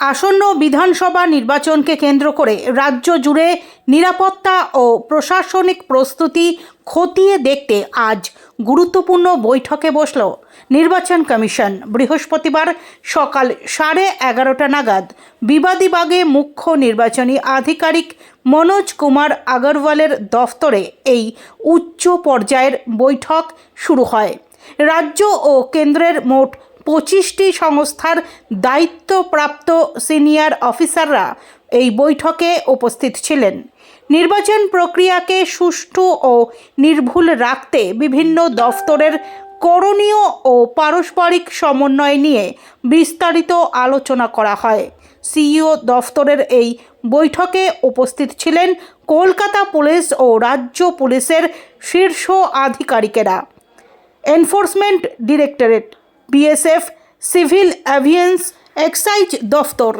আসন্ন বিধানসভা নির্বাচনকে কেন্দ্র করে রাজ্য জুড়ে নিরাপত্তা ও প্রশাসনিক প্রস্তুতি খতিয়ে দেখতে আজ গুরুত্বপূর্ণ বৈঠকে বসল নির্বাচন কমিশন। বৃহস্পতিবার সকাল সাড়ে এগারোটা নাগাদ বিবাদীবাগে মুখ্য নির্বাচনী আধিকারিক মনোজ কুমার আগরওয়ালের দফতরে এই উচ্চ পর্যায়ের বৈঠক শুরু হয়। রাজ্য ও কেন্দ্রের মোট পঁচিশটি সংস্থার দায়িত্বপ্রাপ্ত সিনিয়র অফিসাররা এই বৈঠকে উপস্থিত ছিলেন। নির্বাচন প্রক্রিয়াকে সুষ্ঠু ও নির্ভুল রাখতে বিভিন্ন দফতরের করণীয় ও পারস্পরিক সমন্বয় নিয়ে বিস্তারিত আলোচনা করা হয়। সিইও দফতরের এই বৈঠকে উপস্থিত ছিলেন কলকাতা পুলিশ ও রাজ্য পুলিশের শীর্ষ আধিকারিকেরা। এনফোর্সমেন্ট ডিরেক্টরেট বিএসএফ, সিভিল অ্যাভিয়েন্স, এক্সাইজ দফতর,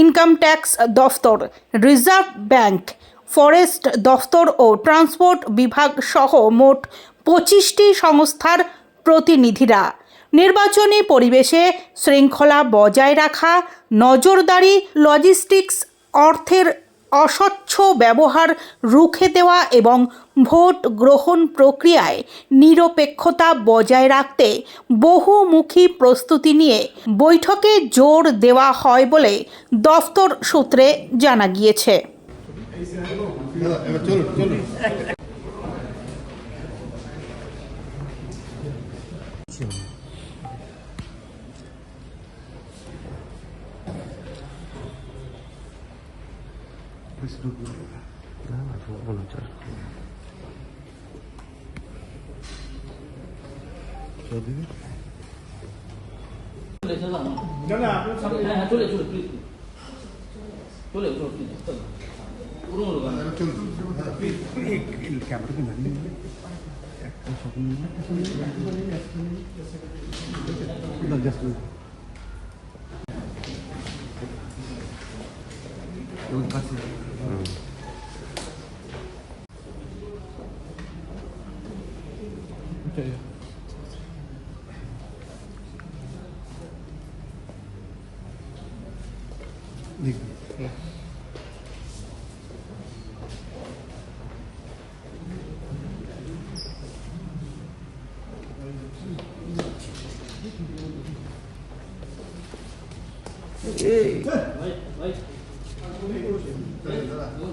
ইনকাম ট্যাক্স দফতর, রিজার্ভ ব্যাংক, ফরেস্ট দফতর ও ট্রান্সপোর্ট বিভাগ সহ মোট পঁচিশটি সংস্থার প্রতিনিধিরা। নির্বাচনী পরিবেশে শৃঙ্খলা বজায় রাখা, নজরদারি লজিস্টিক্স অর্থের অস্বচ্ছ ব্যবহার রুখে দেওয়া এবং ভোট গ্রহণ প্রক্রিয়ায় নিরপেক্ষতা বজায় রাখতে বহুমুখী প্রস্তুতি নিয়ে বৈঠকে জোর দেওয়া হয় বলে দফতর সূত্রে জানা গিয়েছে। এবার চলুন না না চলে চলে প্লিজ চলে চলে প্লিজ চলো camera Okay. Yeah. Hey. Light, light. thank